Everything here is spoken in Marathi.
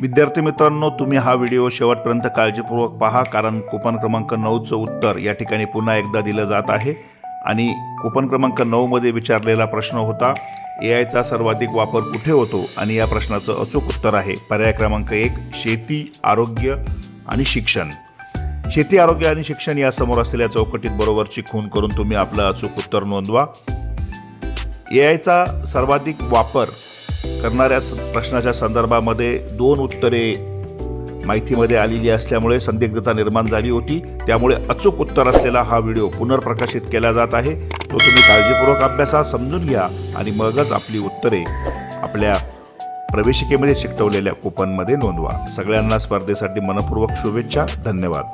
विद्यार्थी मित्रांनो तुम्ही हा व्हिडिओ शेवटपर्यंत काळजीपूर्वक पहा कारण कुपन क्रमांक नऊचं उत्तर या ठिकाणी पुन्हा एकदा दिलं जात आहे. आणि कुपन क्रमांक नऊमध्ये विचारलेला प्रश्न होता ए आयचा सर्वाधिक वापर कुठे होतो? आणि या प्रश्नाचं अचूक उत्तर आहे. पर्याय क्रमांक एक शेती आरोग्य आणि शिक्षण. शेती आरोग्य आणि शिक्षण या समोर असलेल्या चौकटीत बरोबरची खून करून तुम्ही आपलं अचूक उत्तर नोंदवा. ए आयचा सर्वाधिक वापर करणाऱ्या प्रश्नाच्या संदर्भामध्ये दोन उत्तरे माहितीमध्ये आलेली असल्यामुळे संदिग्धता निर्माण झाली होती. त्यामुळे अचूक उत्तर असलेला हा व्हिडिओ पुनर्प्रकाशित केला जात आहे. तो तुम्ही काळजीपूर्वक अभ्यासा समजून घ्या आणि मगच आपली उत्तरे आपल्या प्रवेशिकेमध्ये शिकवलेल्या कुपनमध्ये नोंदवा. सगळ्यांना स्पर्धेसाठी मनपूर्वक शुभेच्छा. धन्यवाद.